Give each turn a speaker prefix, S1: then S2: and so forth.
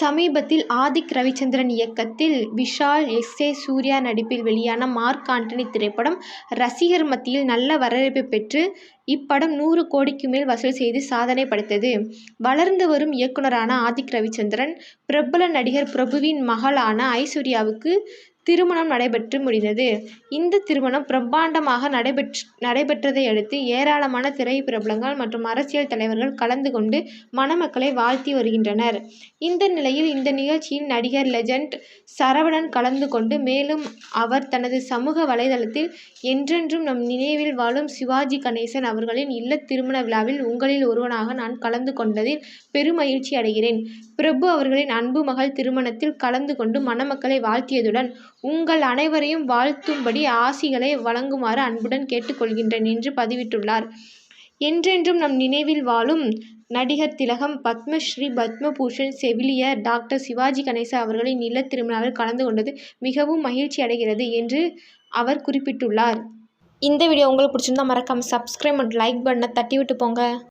S1: சமீபத்தில் ஆதிக் ரவிச்சந்திரன் இயக்கத்தில் Vishal S A Surya நடிப்பில் வெளியான மார்க் ஆண்டனி திரைப்படம் ரசிகர் மத்தியில் நல்ல வரவேற்பை பெற்று இப்படம் நூறு கோடிக்கு மேல் வசூல் செய்து சாதனை படைத்தது. வளர்ந்து வரும் இயக்குனரான ஆதிக் ரவிச்சந்திரன் பிரபல நடிகர் பிரபுவின் மகளான ஐஸ்வர்யாவுக்கு திருமணம் நடைபெற்று முடிந்தது. இந்த திருமணம் பிரம்மாண்டமாக நடைபெற்று நடைபெற்றதை அடுத்து ஏராளமான திரைப்பிரபலங்கள் மற்றும் அரசியல் தலைவர்கள் கலந்து கொண்டு மணமக்களை வாழ்த்தி வருகின்றனர். இந்த நிலையில் இந்த நிகழ்ச்சியில் நடிகர் லெஜண்ட் சரவணன் கலந்து கொண்டு மேலும் அவர் தனது சமூக வலைதளத்தில் என்றென்றும் நம் நினைவில் வாழும் சிவாஜி கணேசன் அவர்களின் இல்ல திருமண விழாவில் உங்களில் ஒருவனாக நான் கலந்து கொண்டதில் பெருமகிழ்ச்சி அடைகிறேன். பிரபு அவர்களின் அன்பு மகள் திருமணத்தில் கலந்து கொண்டு மணமக்களை வாழ்த்தியதுடன் உங்கள் அனைவரையும் வாழ்த்தும்படி ஆசிகளை வழங்குமாறு அன்புடன் கேட்டுக்கொள்கின்றேன் என்று பதிவிட்டுள்ளார். என்றென்றும் நம் நினைவில் வாழும் நடிகர் திலகம் பத்மஸ்ரீ பத்மபூஷன் செவிலியர் டாக்டர் சிவாஜி கணேசன் அவர்களின் இல்ல திருமணத்தில் கலந்து கொண்டது மிகவும் மகிழ்ச்சி அடைகிறது என்று அவர் குறிப்பிட்டுள்ளார். இந்த வீடியோ உங்களுக்கு பிடிச்சிருந்தா மறக்காமல் சப்ஸ்கிரைப் அண்ட் லைக் பண்ண தட்டி விட்டு போங்க.